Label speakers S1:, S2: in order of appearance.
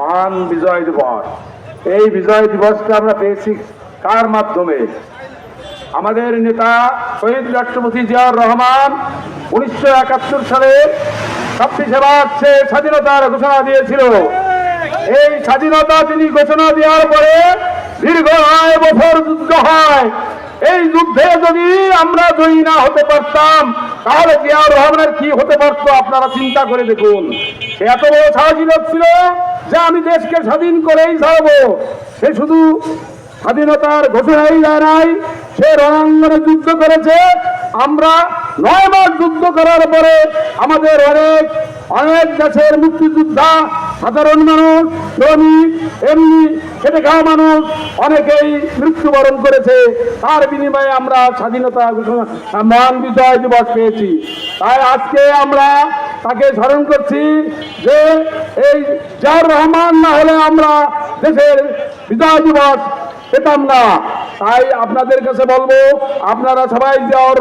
S1: মহান বিজয় দিবস। এই বিজয় দিবসটা আমরা পেয়েছি কার মাধ্যমে? আমাদের নেতা শহীদ রাষ্ট্রপতি জিয়াউর রহমান উনিশশো একাত্তর সালে ছাব্বিশে মার্চে স্বাধীনতার ঘোষণা দিয়েছিল। এই স্বাধীনতা তিনি ঘোষণা দেওয়ার পরে দীর্ঘ নয় বছর যুদ্ধ হয়। এই যুদ্ধে যদি আমরা জয়ী না হতে পারতাম, তাহলে জিয়াউর রহমানের কি হতে পারতো আপনারা চিন্তা করে দেখুন। এত বড় সাহসী ছিল যে আমি দেশকে স্বাধীন করেই ছাড়বো সে শুধু স্বাধীনতার ঘোষণাই দেয় নাই, সে রণাঙ্গনে যুদ্ধ করেছে। আমরা নয় মাস যুদ্ধ করার পরে আমাদের অনেক অনেক দেশের মুক্তিযোদ্ধা, সাধারণ মানুষ, শ্রমিক, এমনি খেটে খাওয়া মানুষ অনেকেই মৃত্যুবরণ করেছে। তার বিনিময়ে আমরা স্বাধীনতা ঘোষণা মহান বিজয় দিবস পেয়েছি। তাই আজকে আমরা তাকে স্মরণ করছি যে এই জার রহমান না হলে আমরা দেশের বিজয় দিবস পেতাম না। তাই আপনাদের কাছে বলব, আপনারা সবাই যাওয়ার